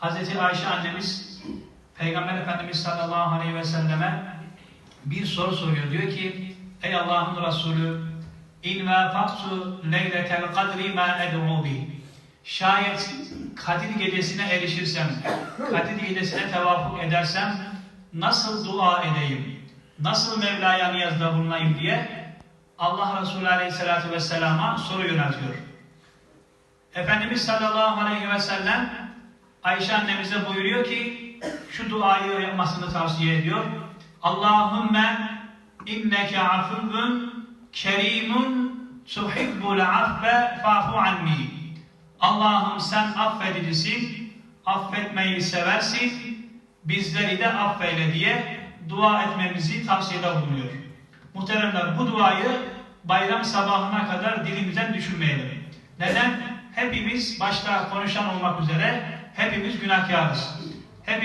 Hazreti Ayşe annemiz Peygamber Efendimiz sallallahu aleyhi ve selleme bir soru soruyor. Diyor ki Ey Allah'ın Resulü İn vâfaktu leyletel kadri ma ed'u bi Şayet Kadir gecesine erişirsem, Kadir gecesine tevafuk edersem nasıl dua edeyim, nasıl Mevla'ya niyazda bulunayım diye Allah Resulü Aleyhisselatü Vesselam'a soru yöneltiyor. Efendimiz sallallahu aleyhi ve sellem Ayşe annemize buyuruyor ki şu duayı yapmasını tavsiye ediyor. Allahümme inneke afuvun kerimun tuhibbul affe fa'fu anni. Allah'ım sen affedicisin, affetmeyi seversin, bizleri de affeyle diye dua etmemizi tavsiyede bulunuyor. Muhteremler bu duayı bayram sabahına kadar dilimizden düşünmeyelim. Neden? Hepimiz başta konuşan olmak üzere hepimiz günahkarız. Hepimiz